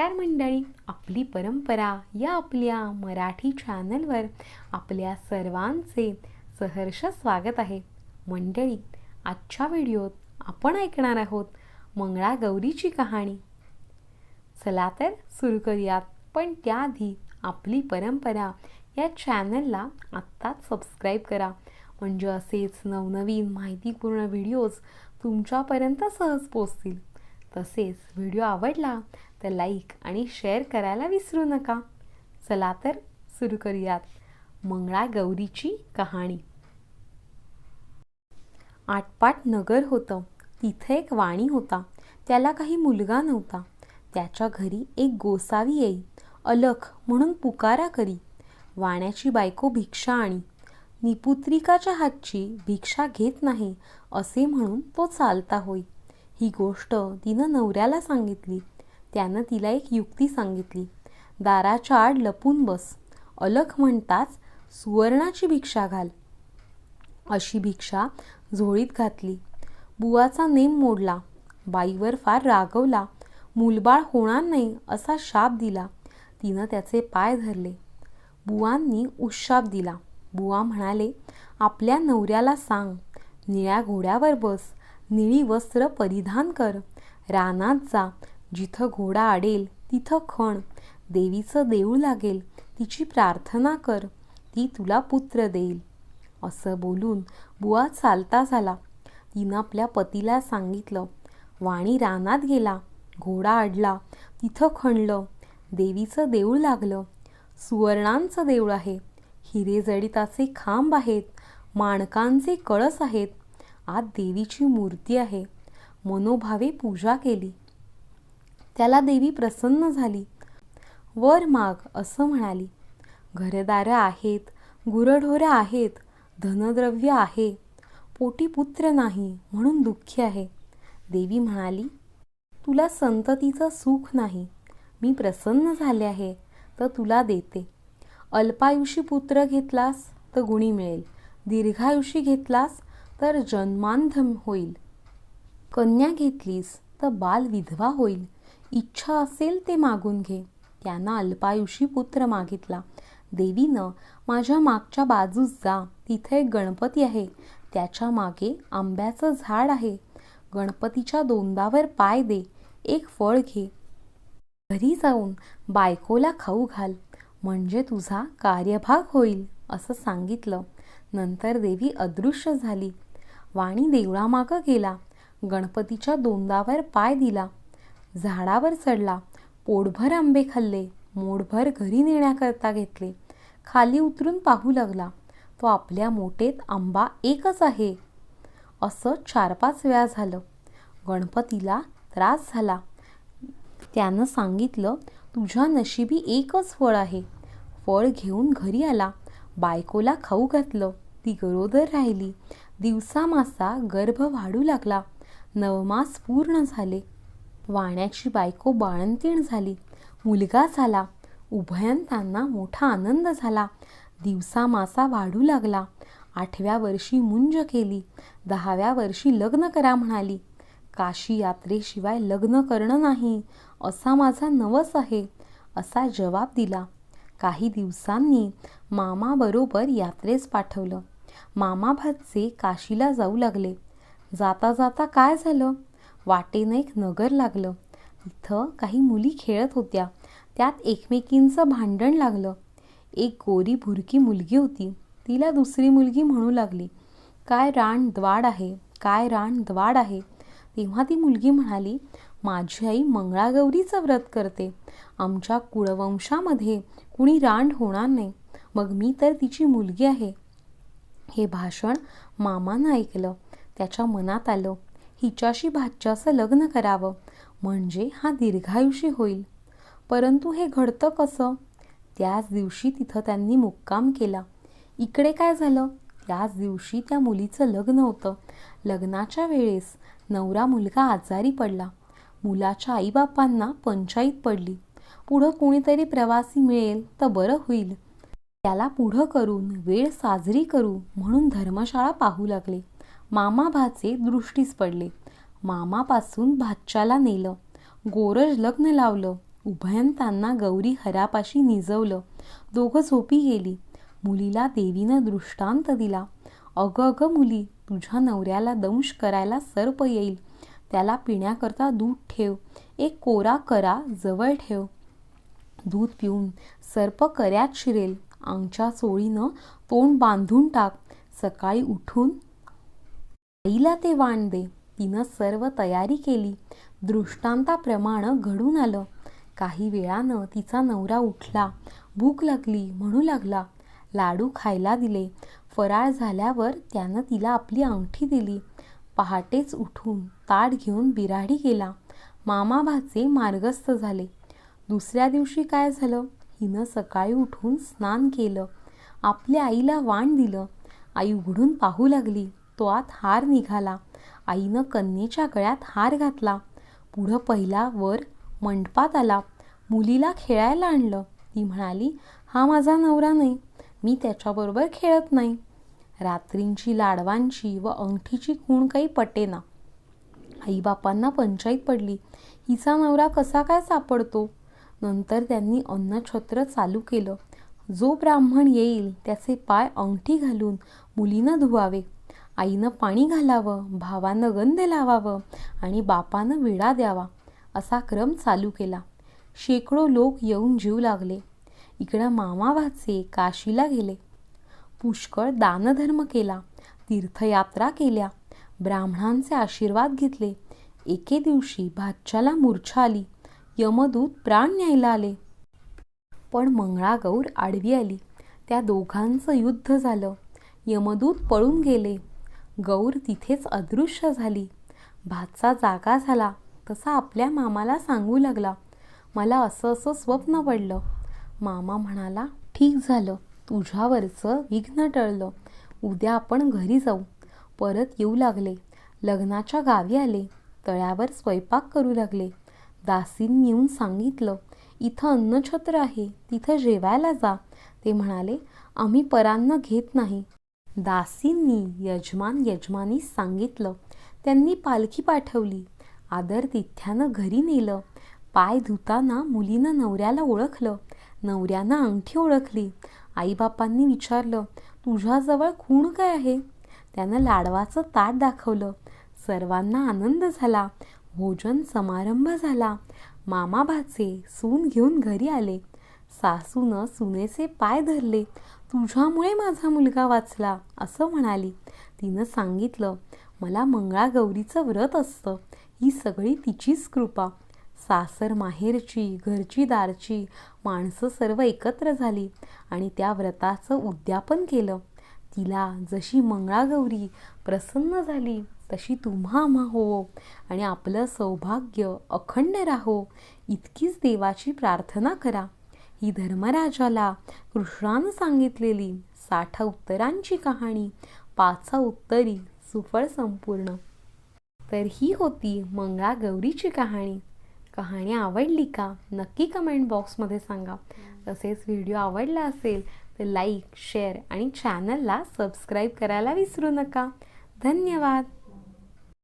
नमस्कार मंडळी आपली परंपरा या आपल्या मराठी चॅनलवर आपल्या सर्वांचे सहर्ष स्वागत आहे. मंडळी आजच्या व्हिडिओत आपण ऐकणार आहोत मंगळागौरीची कहाणी. चला तर सुरू करूयात पण त्याआधी आपली परंपरा या चॅनलला आत्ताच सबस्क्राईब करा. म्हणजे असेच नवनवीन माहितीपूर्ण व्हिडिओज तुमच्यापर्यंत सहज पोचतील तसेच व्हिडिओ आवडला तर लाईक आणि शेअर करायला विसरू नका. चला तर सुरू करूयात मंगळागौरीची कहाणी. आटपाट नगर होतं. तिथे एक वाणी होता. त्याला काही मुलगा नव्हता. त्याच्या घरी एक गोसावी येई. अलख म्हणून पुकारा करी. वाण्याची बायको भिक्षा आणि. निपुत्रिकाच्या हातची भिक्षा घेत नाही असे म्हणून तो चालता होई. ही गोष्ट तिनं नवऱ्याला सांगितली. त्यानं तिला एक युक्ती सांगितली. दाराच्या आड लपून बस. अलख म्हणताच सुवर्णाची भिक्षा घाल. अशी भिक्षा झोळीत घातली. बुवाचा नेम मोडला. बाईवर फार रागवला. मूलबाळ होणार नाही असा शाप दिला. तिनं त्याचे पाय धरले. बुवांनी उशाप दिला. बुवा म्हणाले आपल्या नवऱ्याला सांग. निळ्या घोड्यावर बस. निळी वस्त्र परिधान कर. रानात जा. जिथं घोडा अडेल तिथं खण. देवीचं देऊळ लागेल तिची प्रार्थना कर. ती तुला पुत्र देईल. असं बोलून बुवा चालता झाला. तिनं आपल्या पतीला सांगितलं वाणी रानात गेला. घोडा अडला. तिथं खणलं. देवीचं देऊळ लागलं. सुवर्णांचं देऊळ आहे. हिरेजडिताचे खांब आहेत. माणकांचे कळस आहेत. आत देवीची मूर्ती आहे. मनोभावे पूजा केली. त्याला देवी प्रसन्न झाली. वर माग असं म्हणाली घरदारं आहेत गुरढोरं आहेत धनद्रव्य आहे. पोटी पुत्र नाही म्हणून दुःखी आहे. देवी म्हणाली तुला संततीचं सुख नाही. मी प्रसन्न झाले आहे तर तुला देते. अल्पायुषी पुत्र घेतलास तर गुणी मिळेल. दीर्घायुषी घेतलास तर जन्मांध होईल. कन्या घेतलीस तर बाल विधवा होईल. इच्छा असेल ते मागून घे. त्यांना अल्पायुषी पुत्र मागितला. देवीनं माझ्या मागच्या बाजूस जा. तिथे एक गणपती आहे. त्याच्यामागे आंब्याचं झाड आहे. गणपतीच्या दोंदावर पाय दे. एक फळ घे. घरी जाऊन बायकोला खाऊ घाल. म्हणजे तुझा कार्यभाग होईल असं सांगितलं. नंतर देवी अदृश्य झाली. वाणी देवळामागं गेला. गणपतीच्या दोंदावर पाय दिला. झाडावर चढला. पोटभर आंबे खाल्ले. मोडभर घरी नेण्याकरता घेतले. खाली उतरून पाहू लागला. तो आपल्या मोठेत आंबा एकच आहे. असं चार पाच वेळा झालं. गणपतीला त्रास झाला. त्यानं सांगितलं तुझ्या नशिबी एकच फळ आहे. फळ घेऊन घरी आला. बायकोला खाऊ घातलं. ती गरोदर राहिली. दिवसामासा गर्भ वाढू लागला. नवमास पूर्ण झाले. वाण्याची बायको बाळंतीण झाली. मुलगा झाला. उभयंतांना मोठा आनंद झाला. दिवसामासा वाढू लागला. आठव्या वर्षी मुंज केली. दहाव्या वर्षी लग्न करा म्हणाली. काशी यात्रेशिवाय लग्न करणं नाही. असा माझा नवस आहे. असा जवाब दिला. काही दिवसांनी मामाबरोबर यात्रेस पाठवलं. मामा भातचे काशीला जाऊ लागले. जाता जाता काय झालं? वाटेनं एक नगर लागलं. तिथं काही मुली खेळत होत्या. त्यात एकमेकींचं भांडण लागलं. एक गोरी भुरकी मुलगी होती. तिला दुसरी मुलगी म्हणू लागली. काय रान द्वाड आहे? काय रान द्वाड आहे? तेव्हा ती मुलगी म्हणाली माझी आई मंगळागौरीचं व्रत करते. आमच्या कुळवंशामध्ये कुणी रांड होणार नाही. मग मी तर तिची मुलगी आहे. हे भाषण मामानं ऐकलं. त्याच्या मनात आलं हिच्याशी भाच्याचं लग्न करावं म्हणजे हा दीर्घायुषी होईल. परंतु हे घडतं कसं? त्याच दिवशी तिथं त्यांनी मुक्काम केला. इकडे काय झालं? त्याच दिवशी त्या मुलीचं लग्न होतं. लग्नाच्या वेळेस नवरा मुलगा आजारी पडला. मुलाच्या आईबापांना पंचाईत पडली. पुढं कुणीतरी प्रवासी मिळेल तर बरं होईल. त्याला पुढं करून वेळ साजरी करू म्हणून धर्मशाळा पाहू लागले. मामा भाचे दृष्टीस पडले. मामापासून भाच्याला नेलं. गोरज लग्न लावलं. उभयंतांना गौरी हरापाशी निजवलं. दोघं झोपी गेली. मुलीला देवीनं दृष्टांत दिला. अगं अगं मुली तुझ्या नवऱ्याला दंश करायला सर्प येईल. त्याला पिण्याकरता दूध ठेव. एक कोरा करा जवळ ठेव. दूध पिऊन सर्प कर्यात शिरेल. आमच्या चोळीनं तोंड बांधून टाक. सकाळी उठून आईला ते वाण दे. तिनं सर्व तयारी केली. दृष्टांताप्रमाणे घडून आलं. काही वेळानं तिचा नवरा उठला. भूक लागली म्हणू लागला. लाडू खायला दिले. फराळ झाल्यावर त्यानं तिला आपली अंगठी दिली. पहाटेच उठून ताट घेऊन बिराडी गेला. मामाभाचे मार्गस्थ झाले. दुसऱ्या दिवशी काय झालं? हिनं सकाळी उठून स्नान केलं. आपल्या आईला वाण दिलं. आई उघडून पाहू लागली. तो आत हार निघाला. आईनं कन्येच्या गळ्यात हार घातला. पुढं पहिला वर मंडपात आला. मुलीला खेळायला आणलं. ती म्हणाली हा माझा नवरा नाही. मी त्याच्याबरोबर खेळत नाही. रात्रींची लाडवांची व अंगठीची खूण काही पटेना आईबापांना पंचायत पडली. हिचा नवरा कसा काय सापडतो? नंतर त्यांनी अन्नछत्र चालू केलं. जो ब्राह्मण येईल त्याचे पाय अंगठी घालून मुलीनं धुवावे. आईनं पाणी घालावं भावानं गंध लावावं आणि बापानं विडा द्यावा असा क्रम चालू केला. शेकडो लोक येऊन जीव लागले. इकडं मामा भाचे काशीला गेले. पुष्कळ दानधर्म केला तीर्थयात्रा केल्या. ब्राह्मणांचे आशीर्वाद घेतले. एके दिवशी भाच्याला मूर्छा आली. यमदूत प्राण न्यायला आले. पण मंगळागौर आडवी आली. त्या दोघांचं युद्ध झालं. यमदूत पळून गेले. गौर तिथेच अदृश्य झाली. भातचा जागा झाला. तसा आपल्या मामाला सांगू लागला. मला असं असं स्वप्न पडलं. मामा म्हणाला ठीक झालं. तुझ्यावरचं विघ्न टळलं. उद्या आपण घरी जाऊ. परत येऊ लागले. लग्नाच्या गावी आले. तळ्यावर स्वयंपाक करू लागले. दासींनी येऊन सांगितलं इथं अन्नछत्र आहे तिथं जेवायला जा. ते म्हणाले आम्ही परान्न घेत नाही. दासींनी यजमान यजमानीस सांगितलं त्यांनी पालखी पाठवली आदर तिथ्यानं घरी नेलं पाय धुताना मुलीनं नवऱ्याला ओळखलं नवऱ्यानं अंगठी ओळखली. आईबापांनी विचारलं तुझ्याजवळ खूण काय आहे? त्यानं लाडवाचं ताट दाखवलं सर्वांना आनंद झाला भोजन समारंभ झाला. मामा भाचे सून घेऊन घरी आले. सासूनं सुनेचे पाय धरले. तुझ्यामुळे माझा मुलगा वाचला असं म्हणाली. तिनं सांगितलं मला मंगळागौरीचं व्रत असतं. ही सगळी तिचीच कृपा. सासर माहेरची घरची दारची माणसं सर्व एकत्र झाली आणि त्या व्रताचं उद्यापन केलं. तिला जशी मंगळागौरी प्रसन्न झाली तशी तुम्हा आम्हा हो. आणि आपलं सौभाग्य अखंड राहो. इतकीच देवाची प्रार्थना करा. ही धर्मराजाला कृष्णानं सांगितलेली साठ उत्तरांची कहाणी पाचा उत्तरी सुफळ संपूर्ण. तर ही होती मंगळागौरीची कहाणी. कहाणी आवडली का? नक्की कमेंट बॉक्समध्ये सांगा. तसेच व्हिडिओ आवडला असेल तर लाईक शेअर आणि चॅनलला सबस्क्राईब करायला विसरू नका. धन्यवाद.